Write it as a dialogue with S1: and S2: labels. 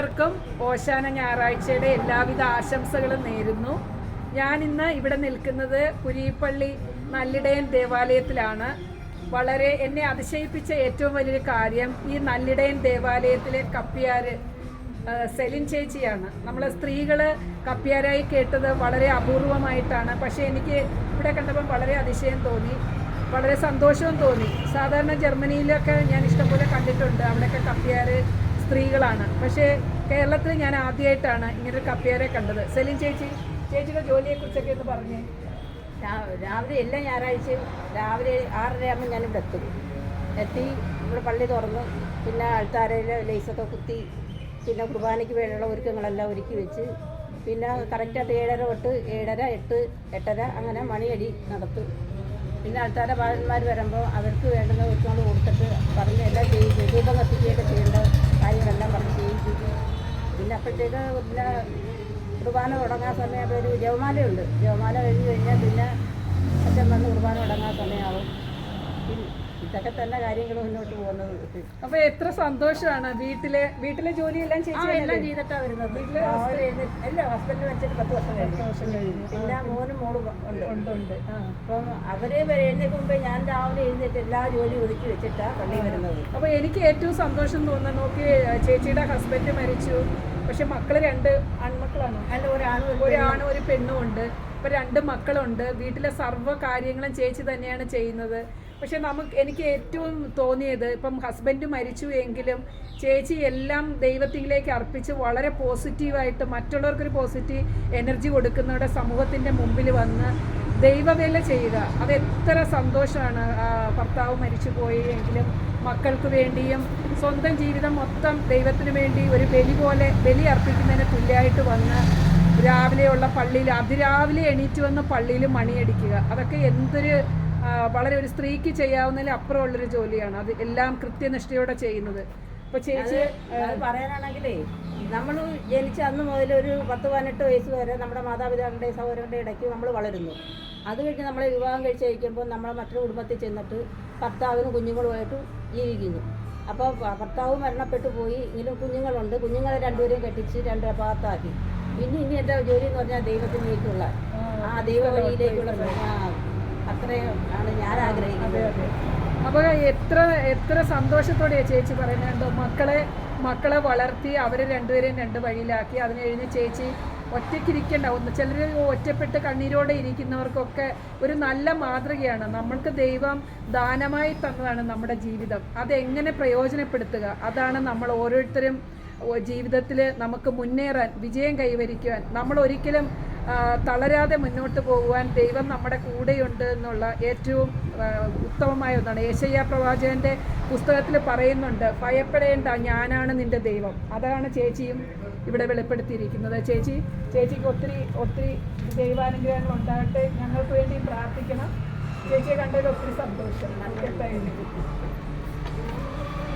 S1: എല്ലാവർക്കും ഓശാന ഞായറാഴ്ചയുടെ എല്ലാവിധ ആശംസകളും നേരുന്നു. ഞാൻ ഇന്ന് ഇവിടെ നിൽക്കുന്നത് പുരിപ്പള്ളി നല്ലിടയൻ ദേവാലയത്തിലാണ്. വളരെ എന്നെ അതിശയിപ്പിച്ച ഏറ്റവും വലിയൊരു കാര്യം ഈ നല്ലിടയൻ ദേവാലയത്തിലെ കപ്പിയാര് സെലിൻ ചേച്ചിയാണ്. നമ്മൾ സ്ത്രീകൾ കപ്പിയാരായി കേട്ടത് വളരെ അപൂർവമായിട്ടാണ്. പക്ഷേ എനിക്ക് ഇവിടെ കണ്ടപ്പം വളരെ അതിശയം തോന്നി വളരെ സന്തോഷവും തോന്നി. സാധാരണ ജർമ്മനിയിലൊക്കെ ഞാൻ ഇഷ്ടംപോലെ കണ്ടിട്ടുണ്ട്. അവിടെയൊക്കെ കപ്പിയാര് സ്ത്രീകളാണ്. പക്ഷേ കേരളത്തിൽ ഞാൻ ആദ്യമായിട്ടാണ് ഇങ്ങനൊരു കപ്പിയാരെ കണ്ടത്. സെലിൻ ചേച്ചി ചേച്ചിയുടെ ജോലിയെക്കുറിച്ചൊക്കെ ഒന്ന് പറഞ്ഞു.
S2: രാവിലെ എല്ലാ ഞായറാഴ്ചയും രാവിലെ ആറര ആകുമ്പോൾ ഞാനിവിടെ എത്തും. എത്തി ഇവിടെ പള്ളി തുറന്ന്. പിന്നെ ആൾത്താരയിൽ ലേസൊക്കെ കുത്തി പിന്നെ കുർബാനയ്ക്ക് വേണ്ടിയുള്ള ഒരുക്കങ്ങളെല്ലാം ഒരുക്കി വെച്ച് പിന്നെ കറക്റ്റായിട്ട് ഏഴര തൊട്ട് ഏഴര എട്ട് എട്ടര അങ്ങനെ മണിയടി നടത്തും. പിന്നെ ആൾത്താര ഭാഗന്മാർ വരുമ്പോൾ അവർക്ക് വേണ്ടുന്ന ഒരുക്കങ്ങൾ കൊടുത്തിട്ട് പറഞ്ഞ് എല്ലാം ചെയ്യും. ദീപം കത്തിക്കുകയൊക്കെ ചെയ്യേണ്ട പിന്നെ കുർബാന തുടങ്ങാൻ സമയം ഒരു ജവമാലയുണ്ട്. ജവമാല കഴിഞ്ഞ് കഴിഞ്ഞാൽ പിന്നെ അച്ഛൻ വന്ന് കുർബാന തുടങ്ങാൻ സമയമാവും ഇതൊക്കെ തന്നെ കാര്യങ്ങൾ മുന്നോട്ട് പോകുന്നത്.
S1: അപ്പൊ എത്ര സന്തോഷമാണ് വീട്ടിലെ വീട്ടിലെ ജോലി
S2: എല്ലാം? ചെയ്തിട്ടാണ് വരുന്നത്. രാവിലെ അല്ല എല്ലാ ഹസ്ബൻഡ് വെച്ചിട്ട് പത്ത് വർഷം കഴിഞ്ഞു.
S1: വർഷം കഴിഞ്ഞു.
S2: പിന്നെ മോനും മോളും ഉണ്ട്.
S1: ഉണ്ട്.
S2: അപ്പം അവരെ വരെ എഴുന്നേൽക്ക് മുമ്പേ ഞാൻ രാവിലെ എഴുന്നേറ്റ് എല്ലാ ജോലി ഒതുക്കി വെച്ചിട്ടാണ് പള്ളി വരുന്നത്.
S1: അപ്പൊ എനിക്ക് ഏറ്റവും സന്തോഷം തോന്നുന്നത് നോക്കി ചേച്ചിയുടെ ഹസ്ബൻഡ് മരിച്ചു. പക്ഷെ മക്കൾ രണ്ട് ആൺമക്കളാണ്.
S2: ഒരാണ് ഒരാളും ഒരു
S1: ഒരാണും ഒരു പെണ്ണും ഉണ്ട്. ഇപ്പൊ രണ്ട് മക്കളുണ്ട്. വീട്ടിലെ സർവ കാര്യങ്ങളും ചേച്ചി തന്നെയാണ് ചെയ്യുന്നത്. പക്ഷെ നമുക്ക് എനിക്ക് ഏറ്റവും തോന്നിയത് ഇപ്പം ഹസ്ബൻഡ് മരിച്ചു എങ്കിലും ചേച്ചി എല്ലാം ദൈവത്തിലേക്ക് അർപ്പിച്ച് വളരെ പോസിറ്റീവായിട്ട് മറ്റുള്ളവർക്കൊരു പോസിറ്റീവ് എനർജി കൊടുക്കുന്നവരുടെ സമൂഹത്തിന്റെ മുമ്പിൽ വന്ന് ദൈവവേല ചെയ്യുക. അത് എത്ര സന്തോഷമാണ് ഭർത്താവ് മരിച്ചു പോയി എങ്കിലും മക്കൾക്ക് വേണ്ടിയും സ്വന്തം ജീവിതം മൊത്തം ദൈവത്തിന് വേണ്ടി ഒരു ബലി പോലെ ബലി അർപ്പിക്കുന്നതിന് തുല്യമായിട്ട് വന്ന് രാവിലെയുള്ള പള്ളിയിൽ അതിരാവിലെ എണീറ്റ് വന്ന് പള്ളിയിൽ മണിയടിക്കുക. അതൊക്കെ എന്തൊരു വളരെ ഒരു സ്ത്രീക്ക് ചെയ്യാവുന്നതിൽ അപ്പുറമുള്ളൊരു ജോലിയാണ്. അത് എല്ലാം കൃത്യനിഷ്ഠയോടെ ചെയ്യുന്നത്. അപ്പോൾ ചേച്ചി
S2: പറയാനാണെങ്കിലേ നമ്മൾ ജനിച്ച അന്ന് മുതൽ ഒരു പത്ത് പതിനെട്ട് വയസ്സ് വരെ നമ്മുടെ മാതാപിതാക്കളുടെ സഹോദരങ്ങളുടെ ഇടയ്ക്ക് നമ്മൾ വളരുന്നു. അത് കഴിഞ്ഞ് നമ്മളെ വിവാഹം കഴിച്ച് കഴിക്കുമ്പോൾ നമ്മളെ മറ്റൊരു കുടുംബത്തിൽ ചെന്നിട്ട് ഭർത്താവിനും കുഞ്ഞുങ്ങളുമായിട്ട് ജീവിക്കുന്നു. അപ്പോൾ ഭർത്താവ് മരണപ്പെട്ടു പോയി എങ്കിലും കുഞ്ഞുങ്ങളുണ്ട്. കുഞ്ഞുങ്ങളെ രണ്ടുപേരെയും കെട്ടിച്ച് രണ്ട് ഭാഗത്താക്കി ഇനി ഇനി എന്റെ ജോലി എന്ന് പറഞ്ഞാൽ ദൈവത്തിലേക്കുള്ള ആ ദൈവവഴിയിലേക്കുള്ള ആ, അത്രയും ഞാൻ ആഗ്രഹിക്കുന്നത്
S1: അപ്പോൾ എത്ര എത്ര സന്തോഷത്തോടെയാണ് ചേച്ചി പറയുന്നുണ്ട് മക്കളെ മക്കളെ വളർത്തി അവരെ രണ്ടുപേരെയും രണ്ട് വഴിയിലാക്കി. അതിന് കഴിഞ്ഞ് ചേച്ചി ഒറ്റയ്ക്കിരിക്കണ്ടാവും ചിലർ ഒറ്റപ്പെട്ട് കണ്ണീരോടെ ഇരിക്കുന്നവർക്കൊക്കെ ഒരു നല്ല മാതൃകയാണ്. നമ്മൾക്ക് ദൈവം ദാനമായി തന്നതാണ് നമ്മുടെ ജീവിതം. അതെങ്ങനെ പ്രയോജനപ്പെടുത്തുക? അതാണ് നമ്മൾ ഓരോരുത്തരും ജീവിതത്തിൽ നമുക്ക് മുന്നേറാൻ വിജയം കൈവരിക്കുവാൻ. നമ്മൾ ഒരിക്കലും തളരാതെ മുന്നോട്ട് പോകുവാൻ ദൈവം നമ്മുടെ കൂടെയുണ്ട് എന്നുള്ള ഏറ്റവും ഉത്തമമായ ഒന്നാണ്. ഏശയ്യ പ്രവാചകന്റെ പുസ്തകത്തിൽ പറയുന്നുണ്ട് ഭയപ്പെടേണ്ട ഞാനാണ് നിന്റെ ദൈവം. അതാണ് ചേച്ചിയും ഇവിടെ വെളിപ്പെടുത്തിയിരിക്കുന്നത്. ചേച്ചി ചേച്ചിക്ക് ഒത്തിരി ഒത്തിരി ദൈവാനുഗ്രഹങ്ങൾ ഉണ്ടാകട്ടെ. ഞങ്ങൾക്ക് വേണ്ടി പ്രാർത്ഥിക്കണം. ചേച്ചിയെ കണ്ടതിൽ ഒത്തിരി സന്തോഷം.